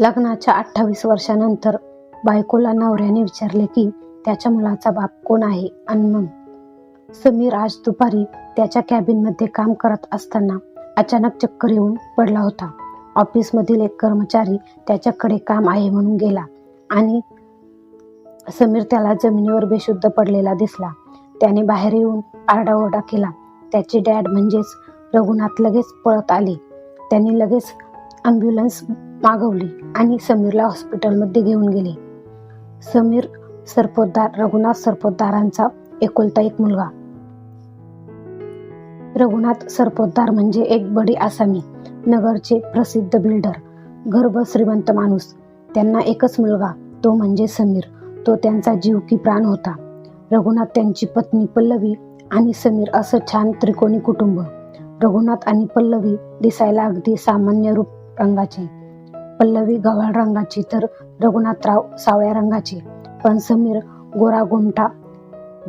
लग्नाच्या अठ्ठावीस वर्षानंतर बायकोला नवऱ्याने विचारले की त्याच्या मुलाचा बाप कोण आहे? आणि मग समीर आज दुपारी त्याच्या कॅबिनमध्ये काम करत असताना अचानक चक्कर येऊन पडला होता. ऑफिसमधील एक कर्मचारी त्याच्याकडे काम आहे म्हणून गेला आणि समीर त्याला जमिनीवर बेशुद्ध पडलेला दिसला. त्याने बाहेर येऊन आरडाओरडा केला. त्याचे डॅड म्हणजेच रघुनाथ लगेच पळत आले. त्यांनी लगेच ॲम्ब्युलन्स मागवली आणि समीरला हॉस्पिटलमध्ये घेऊन गेले. समीर सरपोतदार रघुनाथ सरपोतदारांचा एकुलता एक मुलगा. रघुनाथ सरपोतदार म्हणजे एक बडी आसामी नगरचे प्रसिद्ध बिल्डर गर्भ श्रीमंत माणूस. त्यांना एकच मुलगा तो म्हणजे समीर. तो त्यांचा जीव की प्राण होता. रघुनाथ त्यांची पत्नी पल्लवी आणि समीर असं छान त्रिकोणी कुटुंब. रघुनाथ आणि पल्लवी दिसायला अगदी सामान्य रूप रंगाचे. पल्लवी गव्हाळ रंगाची तर रघुनाथराव सावळ्या रंगाची. पण समीर गोरा गोमटा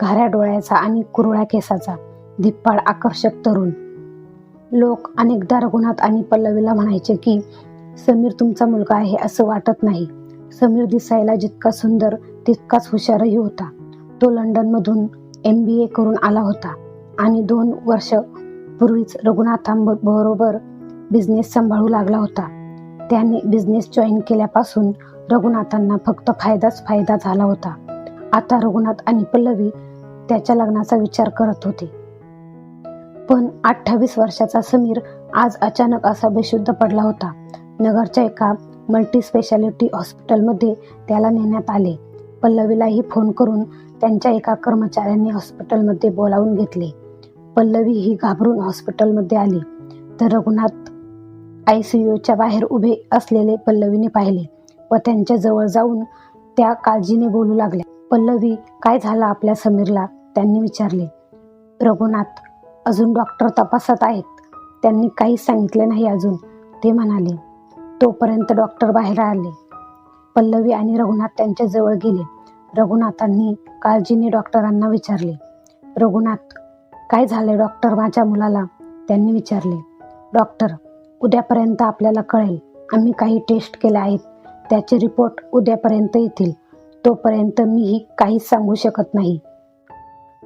घाऱ्या डोळ्याचा आणि कुरळ्या केसाचा. दिप्पाळ आकर्षक तरुण. लोक अनेकदा रघुनाथ आणि पल्लवीला म्हणायचे की समीर तुमचा मुलगा आहे असं वाटत नाही. समीर दिसायला जितका सुंदर तितकाच हुशारही होता. तो लंडनमधून एम बी ए करून आला होता आणि दोन वर्ष पूर्वीच रघुनाथांबरोबर बिझनेस सांभाळू लागला होता. त्याने बिझनेस जॉईन केल्यापासून रघुनाथांना फक्त फायदाच फायदा झाला होता. आता रघुनाथ आणि पल्लवी त्याच्या लग्नाचा विचार करत होते. पण अठ्ठावीस वर्षाचा समीर आज अचानक असा बेशुद्ध पडला होता. नगरच्या एका मल्टी स्पेशालिटी हॉस्पिटलमध्ये त्याला नेण्यात आले. पल्लवीलाही फोन करून त्यांच्या एका कर्मचाऱ्यांनी हॉस्पिटलमध्ये बोलावून घेतले. पल्लवी ही घाबरून हॉस्पिटलमध्ये आली. तर रघुनाथ आय सी यूच्या बाहेर उभे असलेले पल्लवीने पाहिले व त्यांच्या जवळ जाऊन त्या काळजीने बोलू लागल्या. पल्लवी काय झालं आपल्या समीरला? त्यांनी विचारले. रघुनाथ अजून डॉक्टर तपासत आहेत. त्यांनी काहीच सांगितले नाही अजून ते म्हणाले. तोपर्यंत डॉक्टर बाहेर आले. पल्लवी आणि रघुनाथ त्यांच्या जवळ गेले. रघुनाथांनी काळजीने डॉक्टरांना विचारले. रघुनाथ काय झाले डॉक्टर माझ्या मुलाला? त्यांनी विचारले. डॉक्टर उद्यापर्यंत आपल्याला कळेल आम्ही काही टेस्ट केल्या आहेत. त्याचे रिपोर्ट उद्यापर्यंत येतील. तोपर्यंत मीही काहीच सांगू शकत नाही.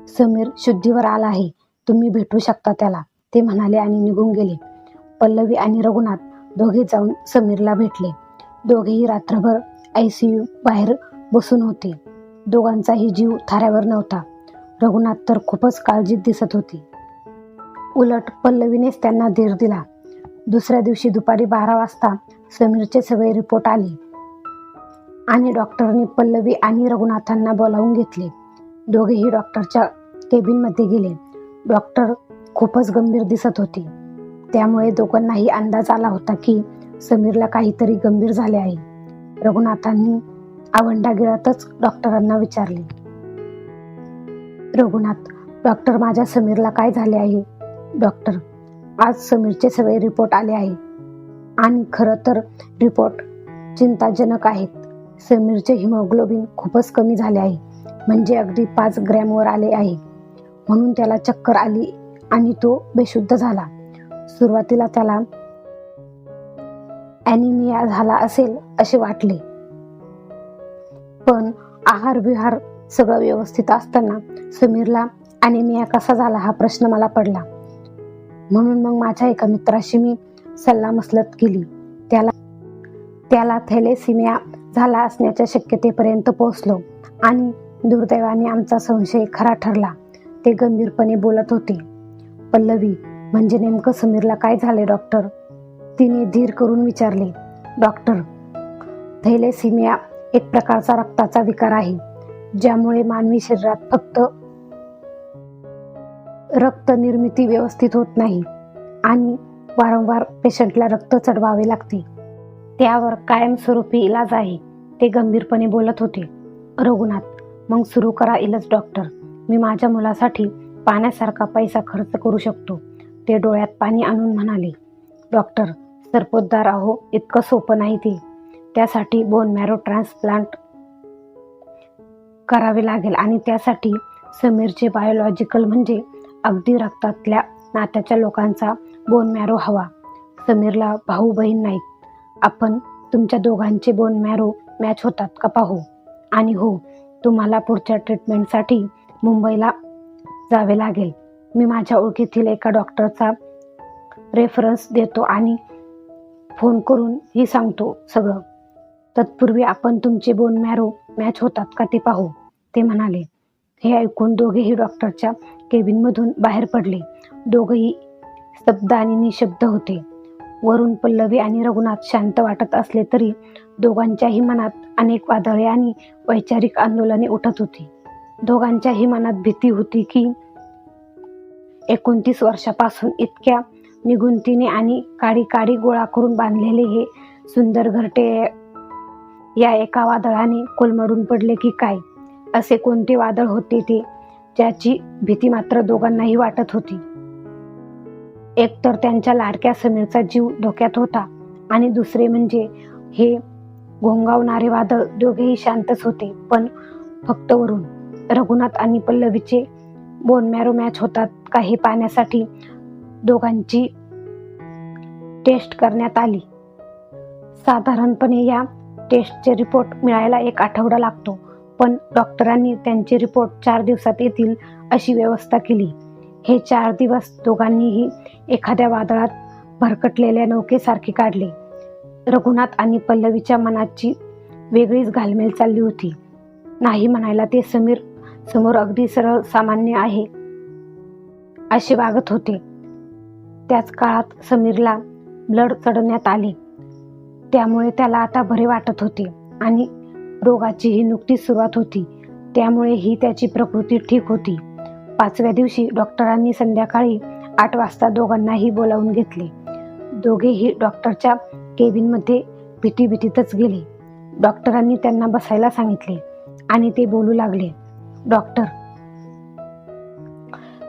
समीर शुद्धीवर आला आहे. तुम्ही भेटू शकता त्याला. ते म्हणाले आणि निघून गेले. पल्लवी आणि रघुनाथ दोघे जाऊन समीरला भेटले. दोघेही रात्रभर आय सी यू बाहेर बसून होते. दोघांचाही जीव थाऱ्यावर नव्हता. रघुनाथ तर खूपच काळजीत दिसत होती. उलट पल्लवीनेच त्यांना धीर दिला. दुसऱ्या दिवशी दुपारी बारा वाजता समीरचे सगळे रिपोर्ट आले. आणि डॉक्टरने पल्लवी आणि रघुनाथांना बोलावून घेतले. दोघेही डॉक्टरच्या केबिनमध्ये गेले. डॉक्टर खूपच गंभीर दिसत होते. त्यामुळे दोघांनाही अंदाज आला होता की समीरला काहीतरी गंभीर झाले आहे. रघुनाथांनी आवंडागिळातच डॉक्टरांना विचारले. रघुनाथ डॉक्टर माझ्या समीरला काय झाले आहे? डॉक्टर आज समीरचे सगळे रिपोर्ट आले आहे आणि खरं तर रिपोर्ट चिंताजनक आहेत. समीरचे हिमोग्लोबिन खूपच कमी झाले आहे. म्हणजे अगदी पाच ग्रॅमवर आले आहे. म्हणून त्याला चक्कर आली आणि तो बेशुद्ध झाला. सुरुवातीला त्याला ॲनिमिया झाला असेल असे वाटले. पण आहार विहार सगळं व्यवस्थित असताना समीरला ॲनिमिया कसा झाला हा प्रश्न मला पडला. म्हणून मग माझ्या एका मित्राशी मी सल्लामसलत केली. त्याला त्याला थॅलेसिमिया झाला असण्याच्या शक्यतेपर्यंत पोहोचलो आणि दुर्दैवाने आमचा संशय खरा ठरला. ते गंभीरपणे बोलत होते. पल्लवी म्हणजे नेमकं समीरला काय झाले डॉक्टर? तिने धीर करून विचारले. डॉक्टर थैलेसिमिया एक प्रकारचा रक्ताचा विकार आहे ज्यामुळे मानवी शरीरात फक्त रक्त निर्मिती व्यवस्थित होत नाही आणि वारंवार पेशंटला रक्त चढवावे लागते. त्यावर कायमस्वरूपी इलाज आहे ते गंभीरपणे बोलत होते. रघुनाथ मग सुरू करा इलाज डॉक्टर. मी माझ्या मुलासाठी पाण्यासारखा पैसा खर्च करू शकतो. ते डोळ्यात पाणी आणून म्हणाले डॉक्टर सरपोतदार आहो इतकं सोपं नाही ते. त्यासाठी बोन मॅरो ट्रान्सप्लांट करावे लागेल आणि त्यासाठी समीरचे बायोलॉजिकल म्हणजे अगदी रक्तातल्या नात्याच्या लोकांचा बोन मॅरो हवा. समीरला भाऊ बहीण नाहीत. आपण तुमच्या दोघांचे बोन मॅरो मॅच होतात का पाहू? आणि हो तुम्हाला पुढच्या ट्रीटमेंटसाठी मुंबईला जावे लागेल. मी माझ्या ओळखीतील एका डॉक्टरचा रेफरन्स देतो आणि फोन करून ही सांगतो सगळं. तत्पूर्वी आपण तुमचे बोन मॅरो मॅच होतात का ते पाहू ते म्हणाले. हे ऐकून दोघेही डॉक्टरच्या केबिनमधून बाहेर पडले. दोघेही स्तब्ध आणि निशब्द होते. वरून पल्लवी आणि रघुनाथ शांत वाटत असले तरी दोघांच्याही मनात अनेक वादळे आणि वैचारिक आंदोलने उठत होती. दोघांच्याही मनात भीती होती की एकोणतीस वर्षापासून इतक्या निगुंतीने आणि काडी काडी गोळा करून बांधलेले हे सुंदर घरटे या एका वादळाने कोलमडून पडले की काय? असे कोणते वादळ होते ते ज्याची भीती मात्र दोघांनाही वाटत होती. एकतर त्यांच्या लाडक्या समीरचा जीव धोक्यात होता आणि दुसरे म्हणजे हे घोंगावणारे वादळ दोघेही शांतच होते पण फक्त वरून रघुनाथ आणि पल्लवीचे बोन मॅरो मॅच होतात का हे पाहण्यासाठी दोघांची टेस्ट करण्यात आली. साधारणपणे या टेस्टचे रिपोर्ट मिळायला एक आठवडा लागतो. पण डॉक्टरांनी त्यांचे रिपोर्ट चार दिवसात येतील अशी व्यवस्था केली. हे चार दिवस दोघांनीही एखाद्या वादळात भरकटलेल्या नौकेसारखे काढले. रघुनाथ आणि पल्लवीच्या मनाची वेगळीच घालमेल चालली होती. नाही म्हणायला ते समीर समोर अगदी सरळ सामान्य आहे असे वागत होते. त्याच काळात समीरला ब्लड चढवण्यात आले. त्यामुळे त्याला आता बरे वाटत होते आणि रोगाचीही नुकतीच सुरुवात होती. त्यामुळे ही त्याची प्रकृती ठीक होती. पाचव्या दिवशी डॉक्टरांनी संध्याकाळी आठ वाजता दोघांनाही बोलावून घेतले. दोघेही डॉक्टरच्या केबिनमध्ये भीती भीतीतच गेले. डॉक्टरांनी त्यांना बसायला सांगितले आणि ते बोलू लागले. डॉक्टर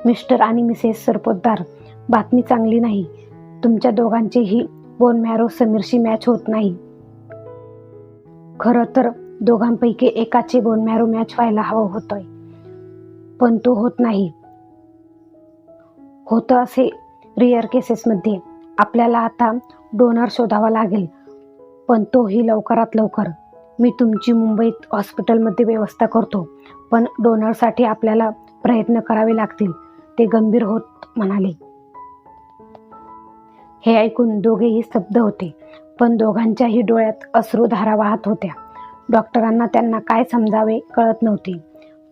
मिस्टर आणि मिसेस सरपोतदार बातमी चांगली नाही. तुमच्या दोघांचेही बोन मॅरो समीरशी मॅच होत नाही. खरं तर दोघांपैकी एकाचे बोन मॅरो मॅच व्हायला हवं होतंय. पण तो होत नाही. होतं असे रिअर केसेसमध्ये आपल्याला आता डोनर शोधावा लागेल. पण तोही लवकरात लवकर. मी तुमची मुंबईत हॉस्पिटलमध्ये व्यवस्था करतो. पण डोनरसाठी आपल्याला प्रयत्न करावे लागतील. ते गंभीर होत म्हणाले. हे ऐकून दोघेही स्तब्ध होते. पण दोघांच्याही डोळ्यात अश्रुधारा वाहत होत्या. डॉक्टरांना त्यांना काय समजावे कळत नव्हते.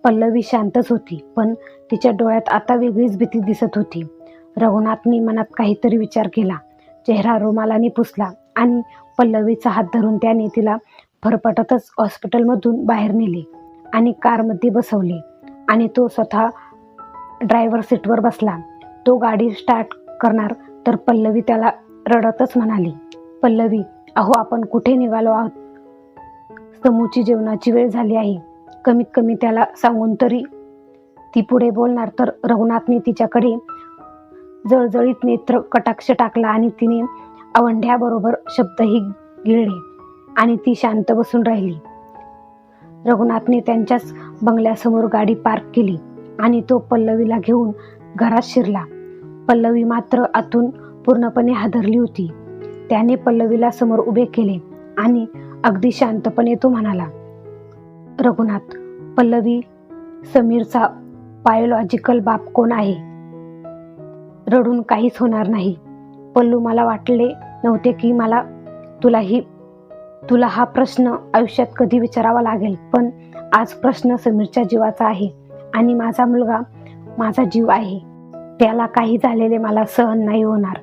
पल्लवी शांतच होती पण तिच्या डोळ्यात आता वेगळीच भीती दिसत होती. रघुनाथनी मनात काहीतरी विचार केला. चेहरा रुमालाने पुसला आणि पल्लवीचा हात धरून त्याने तिला फरफटतच हॉस्पिटलमधून बाहेर नेले आणि कारमध्ये बसवले आणि तो स्वतः ड्रायव्हर सीटवर बसला. तो गाडी स्टार्ट करणार तर पल्लवी त्याला रडतच म्हणाली पल्लवी अहो आपण कुठे निघालो आहोत? समूची जेवणाची वेळ झाली आहे. कमीत कमी त्याला सांगून तरी. ती पुढे बोलणार तर रघुनाथने तिच्याकडे जळजळीत नेत्र कटाक्ष टाकला आणि तिने अवंढ्याबरोबर शब्दही गिळले आणि ती शांत बसून राहिली. रघुनाथने त्यांच्याच बंगल्यासमोर गाडी पार्क केली आणि तो पल्लवीला घेऊन घरात शिरला. पल्लवी मात्र आतून पूर्णपणे हादरली होती. त्याने पल्लवीला समोर उभे केले आणि अगदी शांतपणे तो म्हणाला रघुनाथ पल्लवी समीरचा बायोलॉजिकल बाप कोण आहे? रडून काहीच होणार नाही. पल्लू मला वाटले नव्हते की मला तुलाही तुला हा प्रश्न आयुष्यात कधी विचारावा लागेल पण आज प्रश्न समीरच्या जीवाचा आहे आणि माझा मुलगा माझा जीव आहे. त्याला काही झालेले मला सहन नाही होणार.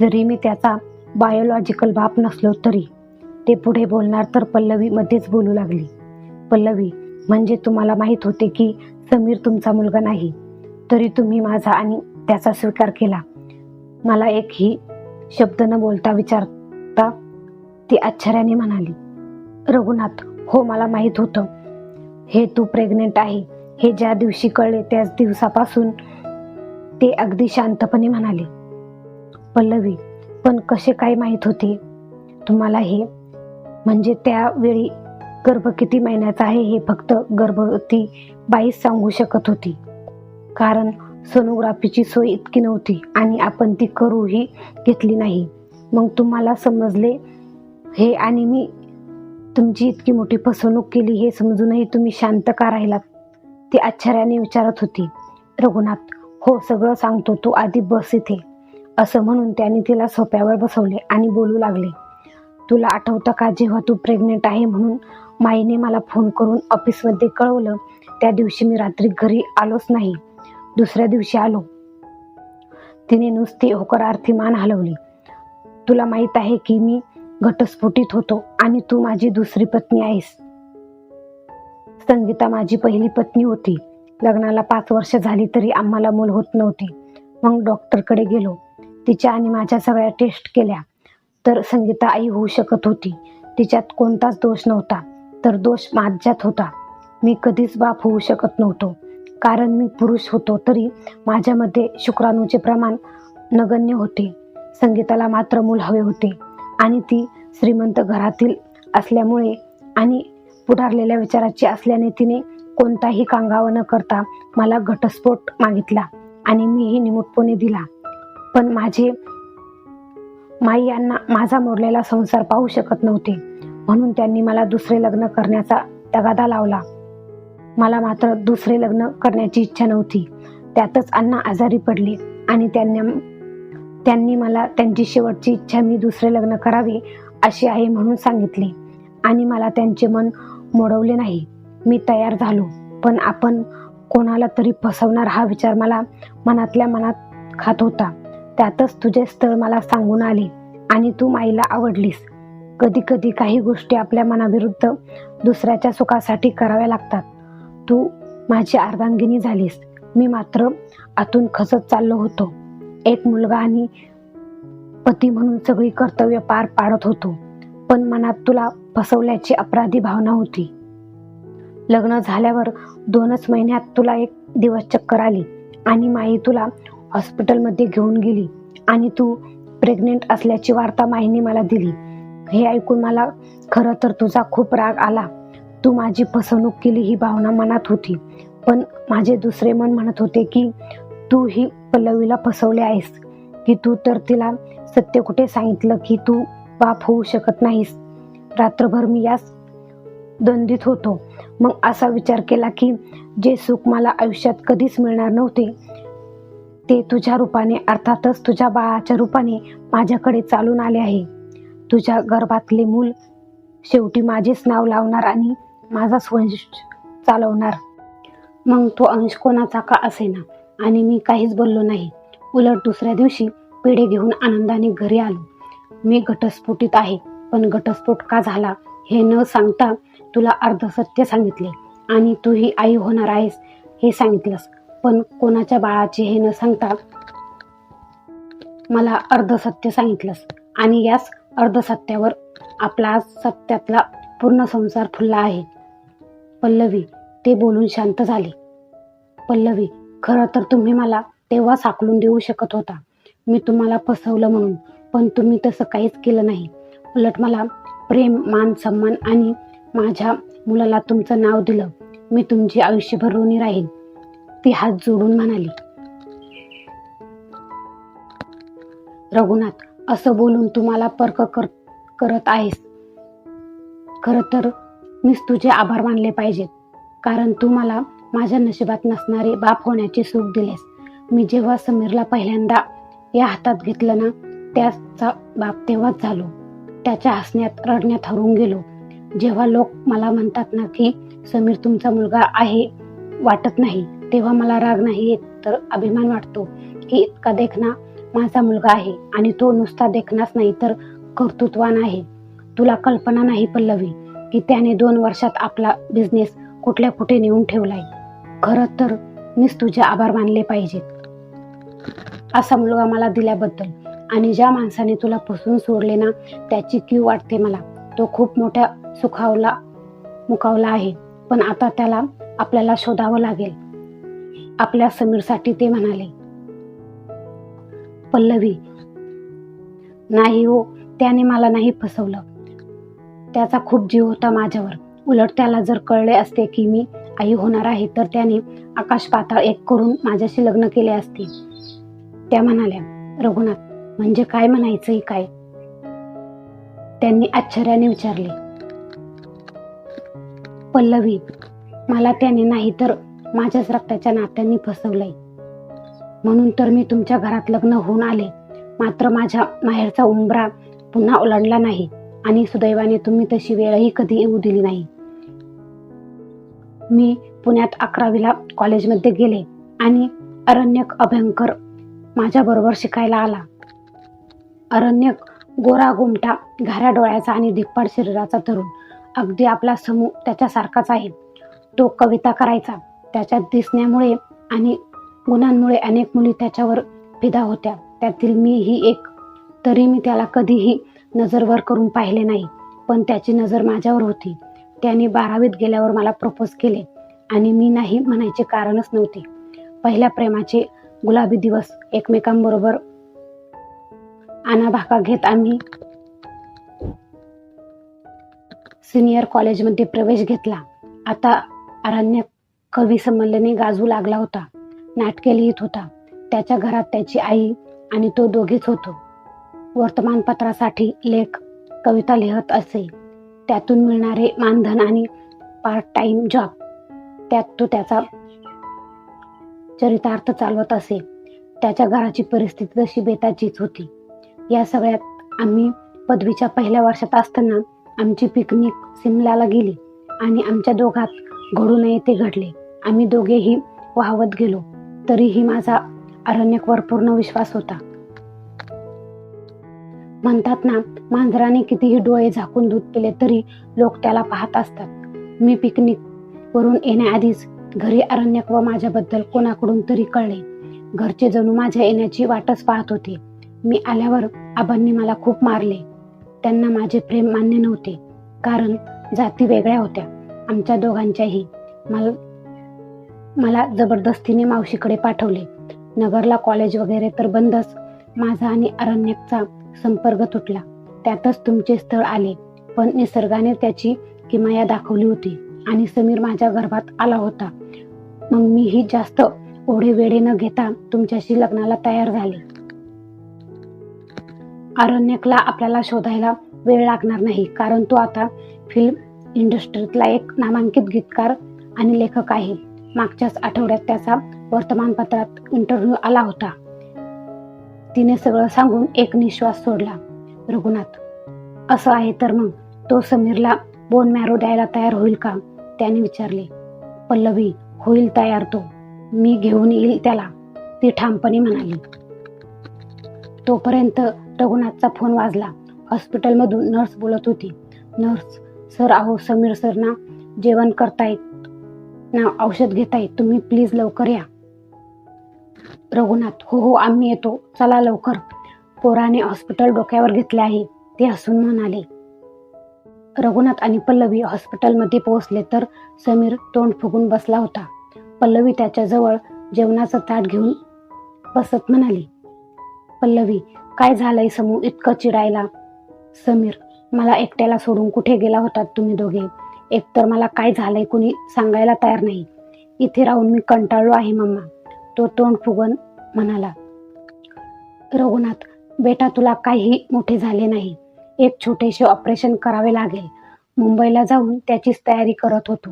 जरी मी त्याचा बायोलॉजिकल बाप नसलो तरी ते पुढे बोलणार तर पल्लवी मध्येच बोलू लागली. पल्लवी म्हणजे तुम्हाला माहीत होते की समीर तुमचा मुलगा नाही. तरी तुम्ही माझा आणि त्याचा स्वीकार केला. मला एकही शब्द न बोलता विचारता ती आश्चर्याने म्हणाली रघुनाथ हो मला माहीत होतं. हे तू प्रेग्नेंट आहे. हे ज्या दिवशी कळले त्याच दिवसापासून ते अगदी शांतपणे म्हणाले पल्लवी पण कसे काय माहीत होते? तुम्हाला हे म्हणजे त्यावेळी गर्भ किती महिन्याचा आहे हे फक्त गर्भवती बाईच सांगू शकत होती. कारण सोनोग्राफीची सोय इतकी नव्हती आणि आपण ती करूही घेतली नाही. मग तुम्हाला समजले हे आणि मी तुमची इतकी मोठी फसवणूक केली हे समजूनही तुम्ही शांत का राहिलात? ती आश्चर्याने विचारत होती. रघुनाथ हो सगळं सांगतो. तू आधी बस इथे. असं म्हणून त्याने तिला सोप्यावर बसवले आणि बोलू लागले. तुला आठवतं का जेव्हा तू प्रेग्नेंट आहे म्हणून माईने मला फोन करून ऑफिसमध्ये कळवलं? त्या दिवशी मी रात्री घरी आलोच नाही. दुसऱ्या दिवशी आलो. तिने नुसती होकारार्थी मान हलवली. तुला माहीत आहे की मी घटस्फोटीत होतो आणि तू माझी दुसरी पत्नी आहेस. संगीता माझी पहिली पत्नी होती. लग्नाला पाच वर्ष झाली तरी आम्हाला मूल होत नव्हते. मग डॉक्टरकडे गेलो. तिच्या आणि माझ्या सगळ्या टेस्ट केल्या. तर संगीता आई होऊ शकत होती. तिच्यात कोणताच दोष नव्हता. तर दोष माझ्यात होता. मी कधीच बाप होऊ शकत नव्हतो. कारण मी पुरुष होतो तरी माझ्यामध्ये शुक्राणूचे प्रमाण नगण्य होते. संगीताला मात्र मूल हवे होते. आणि ती श्रीमंत घरातील असल्यामुळे आणि पुढारलेल्या विचाराची असल्याने तिने कोणताही कांगावा न करता मला घटस्फोट मागितला आणि मीही निमूटपणे दिला. पण माझे माई यांना माझा मोडलेला संसार पाहू शकत नव्हते. म्हणून त्यांनी मला दुसरे लग्न करण्याचा तगादा लावला. मला मात्र दुसरे लग्न करण्याची इच्छा नव्हती. त्यातच अण्णा आजारी पडले आणि त्यांना त्यांनी मला त्यांची शेवटची इच्छा मी दुसरे लग्न करावे अशी आहे म्हणून सांगितले आणि मला त्यांचे मन मोडवले नाही. मी तयार झालो. पण आपण कोणाला तरी फसवणार हा विचार मला मनातल्या मनात खात होता. त्यातच तुझे स्थळ मला सांगून आले आणि तू माईला आवडलीस. कधी कधी काही गोष्टी आपल्या मनाविरुद्ध दुसऱ्याच्या सुखासाठी कराव्या लागतात. तू माझी अर्धांगिनी झालीस. मी मात्र आतून खचत चाललो होतो. एक मुलगा आणि पती म्हणून सगळी कर्तव्य पार पाडत होतो. पण मनात तुला फसवल्याची अपराधी भावना होती. लग्न झाल्यावर दोनच महिन्यात तुला एक दिवस चक्कर आली आणि माई तुला हॉस्पिटलमध्ये घेऊन गेली आणि तू प्रेग्नेंट असल्याची वार्ता माईने मला दिली. हे ऐकून मला खरं तर तुझा खूप राग आला. तू माझी फसवणूक केली ही भावना मनात होती. पण माझे दुसरे मन म्हणत होते की तू ही पल्लवीला फसवले आहेस. की तू तर तिला सत्य कुठे सांगितलं की तू बाप होऊ शकत नाहीस. रात्रभर मी यास द्वंद्वित होतो. मग असा विचार केला की जे सुख मला आयुष्यात कधीच मिळणार नव्हते ते तुझ्या रूपाने अर्थातच तुझ्या बाळाच्या रूपाने माझ्याकडे चालून आले आहे. तुझ्या गर्भातले मूल शेवटी माझेच नाव लावणार आणि माझाच वंश चालवणार. मग तो अंश कोणाचा का असेना? आणि मी काहीच बोललो नाही. उलट दुसऱ्या दिवशी पेढे घेऊन आनंदाने घरी आलो. मी घटस्फोटीत आहे पण घटस्फोट का झाला हे न सांगता तुला अर्ध सत्य सांगितले आणि तू ही आई होणार आहेस हे सांगितलंस. पण कोणाच्या बाळाचे हे न सांगता मला अर्ध सत्य सांगितलंस. आणि याच अर्ध सत्यावर आपला आज सत्यातला पूर्ण संसार फुलला आहे. पल्लवी ते बोलून शांत झाले. पल्लवी खरं तर तुम्ही मला तेव्हा साकलून देऊ शकत होता. मी तुम्हाला फसवलं म्हणून पण तुम्ही तसं काहीच केलं नाही. उलट मला प्रेम मान सन्मान आणि माझ्या मुलाला तुमचं नाव दिलं. मी तुमची आयुष्यभर ऋणी राहीन. ती हात जोडून म्हणाली. रघुनाथ असं बोलून तुम्हाला पर्क कर करत आहेस. खरं तर मीच तुझे आभार मानले पाहिजेत. कारण तू मला माझ्या नशिबात नसणारे बाप होण्याचे सुख दिलेस. मी जेव्हा समीरला पहिल्यांदा या हातात घेतलं ना त्याचा बाप तेव्हाच झालो. त्याच्या हसण्यात रडण्यात हरून गेलो. जेव्हा लोक मला म्हणतात ना की समीर तुमचा मुलगा आहे वाटत नाही. तेव्हा मला राग नाही येत तर अभिमान वाटतो की इतका देखना माझा मुलगा आहे आणि तो नुसता देखनाच नाही तर कर्तृत्वान आहे. तुला कल्पना नाही पल्लवी की त्याने दोन वर्षात आपला बिझनेस कुठल्या कुठे नेऊन ठेवलाय. खरं तर मीच तुझे आभार मानले पाहिजेत. असा मुलगा मला दिल्याबद्दल आणि ज्या माणसाने तुला पुसून सोडले ना त्याची क्यू वाटते मला. तो खूप मोठ्या सुखावला मुकावला आहे. पण आता त्याला आपल्याला शोधावं लागेल. आपल्या समीरसाठी ते म्हणाले. पल्लवी नाही हो त्याने मला नाही फसवलं. त्याचा खूप जीव होता माझ्यावर. उलट त्याला जर कळले असते की मी आई होणार आहे तर त्याने आकाश पाताळ एक करून माझ्याशी लग्न केले असते. त्या म्हणाल्या रघुनाथ म्हणजे काय म्हणायचंय काय? त्यांनी आश्चर्याने विचारले. पल्लवी मला त्याने नाही तर माझ्याच रक्ताच्या नात्यांनी फसवलंय. म्हणून तर मी तुमच्या घरात लग्न होऊन आले. मात्र माझ्या माहेरचा उंबरा पुन्हा ओलांडला नाही आणि सुदैवाने तुम्ही तशी वेळही कधी येऊ दिली नाही. मी पुण्यात अकरावीला कॉलेजमध्ये गेले आणि अरण्यक अभयंकर माझ्याबरोबर शिकायला आला. अरण्यक गोरा गोमटा घाऱ्या डोळ्याचा आणि धिप्पाड शरीराचा तरुण. अगदी आपला समूह त्याच्यासारखाच आहे. तो कविता करायचा. त्याच्या दिसण्यामुळे आणि गुणांमुळे अनेक मुली त्याच्यावर फिदा होत्या. त्यातील मी ही एक तरी मी त्याला कधीही नजरवर करून पाहिले नाही पण त्याची नजर माझ्यावर होती. त्याने बारावीत गेल्यावर मला प्रपोज केले आणि मी नाही म्हणायचे कारणच नव्हते. पहिल्या प्रेमाचे गुलाबी दिवस एकमेकांबरोबर आणाभाका घेत आम्ही सिनियर कॉलेजमध्ये प्रवेश घेतला. आता अरण्यक कवी संमेलने गाजू लागला होता. नाटके लिहित होता. त्याच्या घरात त्याची आई आणि तो दोघेच होतो. वर्तमानपत्रासाठी लेख कविता लिहत असे. त्यातून मिळणारे मानधन आणि पार्ट टाइम जॉब त्यात तो त्याचा चरितार्थ चालवत असे. त्याच्या घराची परिस्थिती तशी बेताचीच होती. या सगळ्यात आम्ही पदवीच्या पहिल्या वर्षात असताना आमची पिकनिक सिमलाला गेली आणि आमच्या दोघात घडू नये ते घडले. आम्ही दोघेही वाहवत गेलो तरीही माझा अरण्यकवर पूर्ण विश्वास होता. म्हणतात ना मांजराने कितीही डोळे झाकून दूध पिले तरी लोक त्याला पाहत असतात. मी पिकनिक वरून येण्याआधीच घरी अरण्यक व माझ्याबद्दल कोणाकडून तरी कळले. घरचे जणू माझ्या येण्याची वाटच पाहत होते. मी आल्यावर आबांनी मला खूप मारले. त्यांना माझे प्रेम मान्य नव्हते कारण जाती वेगळ्या होत्या. आमच्या दोघांच्याही मला मला जबरदस्तीने मावशीकडे पाठवले. नगरला कॉलेज वगैरे तर बंदच. माझा आणि अरण्यकचा संपर्क तुटला. त्यातच तुमचे स्थळ आले. पण निसर्गाने त्याची किमाया दाखवली होती आणि समीर माझ्या गर्भात आला होता. मग मीही जास्त ओढे वेढे न घेता तुमच्याशी लग्नाला तयार झाले. अरण्यकला आपल्याला शोधायला वेळ लागणार नाही कारण तो आता फिल्म इंडस्ट्रीतला एक नामांकित गीतकार आणि लेखक आहे. मागच्याच आठवड्यात त्याचा वर्तमानपत्रात इंटरव्ह्यू आला होता. तिने सगळं सांगून एक निश्वास सोडला. रघुनाथ असं आहे तर मग तो समीरला बोन मॅरो द्यायला तयार होईल का? त्याने विचारले. पल्लवी होईल तयार तो. मी घेऊन येईल त्याला ती ठामपणे म्हणाली. तोपर्यंत रघुनाथचा फोन वाजला. हॉस्पिटलमधून नर्स बोलत होती. नर्स सर अहो समीर सरना जेवण करतायत. ना औषध घेताय तुम्ही प्लीज लवकर या. रघुनाथ हो हो आम्ही येतो. चला लवकर. पोराने हॉस्पिटल डोक्यावर घेतले आहे. ते हसून म्हणाले रघुनाथ आणि पल्लवी हॉस्पिटलमध्ये पोहोचले तर समीर तोंड फुगून बसला होता. पल्लवी त्याच्याजवळ जेवणाचं ताट घेऊन बसत म्हणाली पल्लवी काय झालंय समू इतकं चिडायला? समीर मला एकट्याला सोडून कुठे गेला होतात तुम्ही दोघे? एकतर मला काय झालंय कुणी सांगायला तयार नाही. इथे राहून मी कंटाळलो आहे मम्मा. तो तोंड फुगून म्हणाला रघुनाथ बेटा तुला काही मोठे झाले नाही. एक छोटेसे ऑपरेशन करावे लागेल. मुंबईला जाऊन त्याचीच तयारी करत होतो.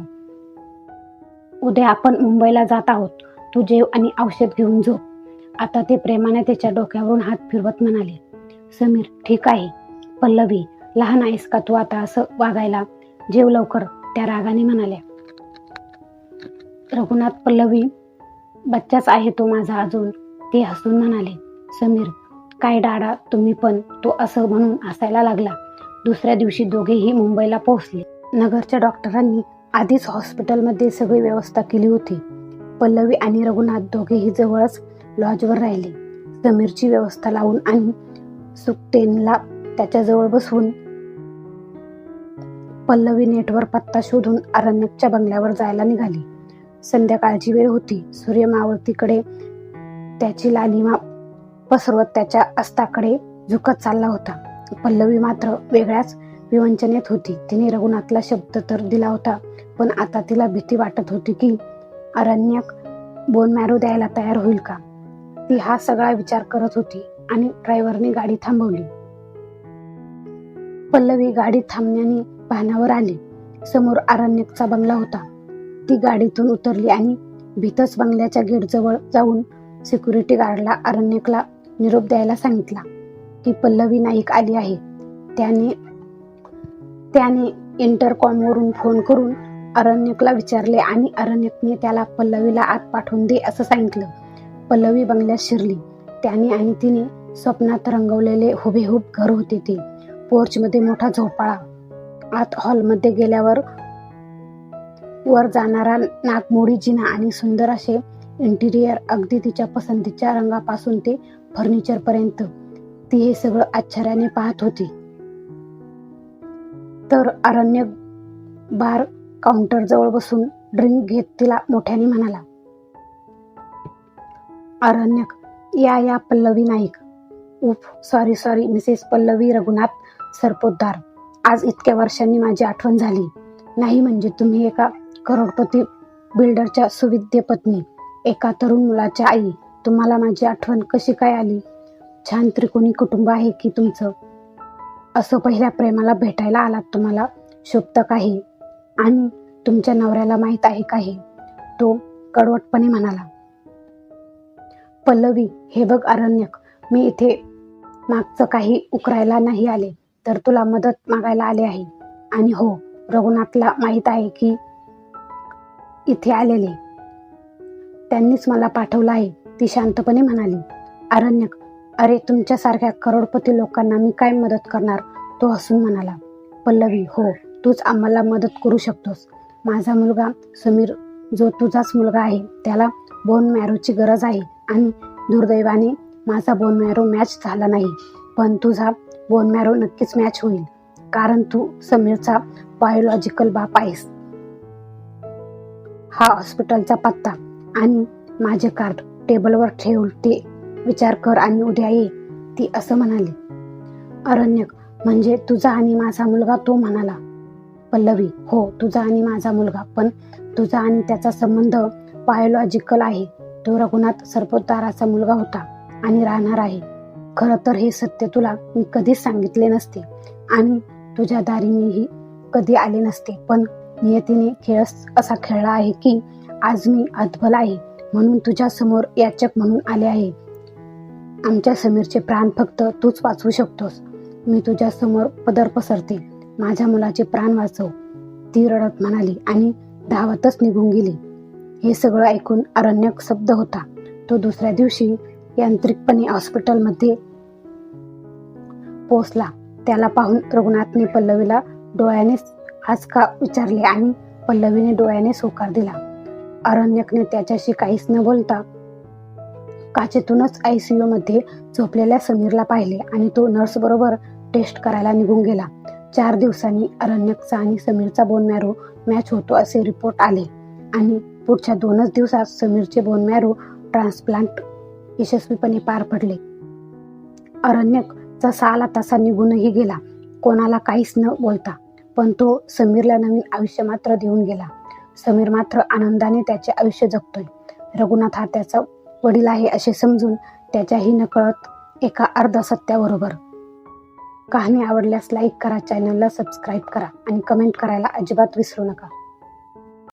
उद्या आपण मुंबईला जात आहोत. तू जेव आणि औषध घेऊन झोप. आता ते प्रेमाने त्याच्या डोक्यावरून हात फिरवत म्हणाले समीर ठीक आहे. पल्लवी लहान आहेस का तू आता असं वागायला जेव लवकर त्या रागाने म्हणाल्या. रघुनाथ पल्लवी बच्चाच आहे तो माझा अजून ते हसून म्हणाले समीर काय डाडा तुम्ही पण तो असं म्हणून असायला लागला. दुसऱ्या दिवशी दोघेही मुंबईला पोहोचले. नगरच्या डॉक्टरांनी आधीच हॉस्पिटलमध्ये सगळी व्यवस्था केली होती. पल्लवी आणि रघुनाथ दोघेही जवळच लॉजवर राहिले. समीरची व्यवस्था लावून आणि सुकटेनला त्याच्याजवळ बसवून पल्लवी नेटवर पत्ता शोधून अरण्यकच्या बंगल्यावर जायला निघाली. संध्याकाळची वेळ होती. सूर्य मावळतीकडे त्याची लालिमा पसरवत त्याच्या अस्ताकडे झुकत चालला होता. पल्लवी मात्र वेगळ्याच विवंचनेत होती. तिने रघुनाथला शब्द तर दिला होता पण आता तिला भीती वाटत होती की अरण्यक बोन मॅरो द्यायला तयार होईल का? ती हा सगळा विचार करत होती आणि ड्रायव्हरने गाडी थांबवली. पल्लवी गाडी थांबण्याने भानावर आले. समोर आरण्यकचा बंगला होता. ती गाडीतून उतरली आणि भीतच बंगल्याच्या गेटजवळ जाऊन सिक्युरिटी गार्डला आरण्यकला निरोप द्यायला सांगितला की पल्लवी नाईक आली आहे. त्याने त्याने इंटरकॉमवरून फोन करून अरण्यकला विचारले आणि अरण्यकने त्याला पल्लवीला आत पाठवून दे असं सांगितलं. पल्लवी बंगल्यात शिरली. त्याने आणि तिने स्वप्नात रंगवलेले हुबेहूब घर होते ते. पोर्चमध्ये मोठा झोपाळा आत हॉलमध्ये गेल्यावर वर जाणारा नागमोडी जिना आणि सुंदर असे इंटिरियर अगदी तिच्या पसंतीच्या रंगापासून ते फर्निचर पर्यंत ती हे सगळं आश्चर्याने पाहत होती. तर अरण्य बार काउंटर जवळ बसून ड्रिंक घेत तिला मोठ्याने म्हणाला अरण्यक या या पल्लवी नाईक. उफ sorry sorry Mrs Pallavi Raghunath Sarpotdar. आज इतक्या वर्षांनी माझी आठवण झाली. नाही म्हणजे तुम्ही एका करोडपती बिल्डरच्या सुविद्य पत्नी एका तरुण मुलाच्या आई तुम्हाला माझी आठवण कशी काय आली? छान त्रिकोणी कुटुंब आहे की तुमचं? असं पहिल्या प्रेमाला भेटायला आलात तुम्हाला? शोभतं काही आणि तुमच्या नवऱ्याला माहीत आहे काही तो कडवटपणे म्हणाला. पल्लवी हे बघ अरण्यक मी इथे मागचं काही उकरायला नाही आले. तर तुला मदत मागायला आले आहे. आणि हो रघुनाथला माहीत आहे की इथे आलेले. त्यांनीच मला पाठवलं आहे. ती शांतपणे म्हणाली अरण्यक अरे तुमच्यासारख्या करोडपती लोकांना मी काय मदत करणार? तो हसून म्हणाला पल्लवी हो तूच आम्हाला मदत करू शकतोस. माझा मुलगा समीर जो तुझाच मुलगा आहे त्याला बोन मॅरोची गरज आहे. आणि दुर्दैवाने माझा बोन मॅरो मॅच झाला नाही. पण तुझा बोन मॅरो नक्कीच मॅच होईल. कारण तू समीरचा बायोलॉजिकल बाप आहेस. हा हॉस्पिटलचा पत्ता आणि माझे कार्ड टेबलवर ठेवून ते विचार कर आणि उद्या ये ती असं म्हणाली. अरण्यक म्हणजे तुझा आणि माझा मुलगा तो म्हणाला. पल्लवी हो तुझा आणि माझा मुलगा पण तुझा आणि त्याचा संबंध बायोलॉजिकल आहे. तो रघुनाथ सरपोतदाराचा मुलगा होता आणि राहणार आहे. खरं तर हे सत्य तुला मी कधीच सांगितले नसते. आणि तुझ्या दारी मीही कधी आले नसते. पण नियतीने खेळच असा खेळला आहे की आज मी अद्भल आहे म्हणून तुझ्या समोर याचक म्हणून आले आहे. आमच्या समीरचे प्राण फक्त तूच वाचवू शकतोस. मी तुझ्या समोर पदर पसरते. माझ्या मुलाचे प्राण वाचव. ती रडत म्हणाली आणि धावतच निघून गेली. हे सगळं ऐकून अरण्यक शब्द होता. तो दुसऱ्या दिवशी यांत्रिकपणे हॉस्पिटलमध्ये पोचला त्याला पाहून रघुनाथने पल्लवीला डोळ्याने आज का विचारले आणि पल्लवीने डोळ्याने होकार दिला. अरण्यकने त्याच्याशी काहीच न बोलता काचेतूनच आयसीयू मध्ये झोपलेल्या समीरला पाहिले आणि तो नर्स बरोबर टेस्ट करायला निघून गेला. चार दिवसांनी अरण्यकचा आणि समीरचा बोन मॅरो मॅच होतो असे रिपोर्ट आले आणि पुढच्या दोनच दिवसात समीरचे बोन मॅरो ट्रान्सप्लांट यशस्वीपणे पार पडले. अरण्यक जसा आला तसा निघूनही गेला. कोणाला काहीच न बोलता. पण तो समीरला नवीन आयुष्य मात्र देऊन गेला. समीर मात्र आनंदाने त्याचे आयुष्य जगतोय. रघुनाथ हा त्याचा वडील आहे असे समजून त्याच्याही नकळत एका अर्ध सत्याबरोबर. कहाणी आवडल्यास लाईक करा चॅनलला सबस्क्राईब करा आणि कमेंट करायला अजिबात विसरू नका.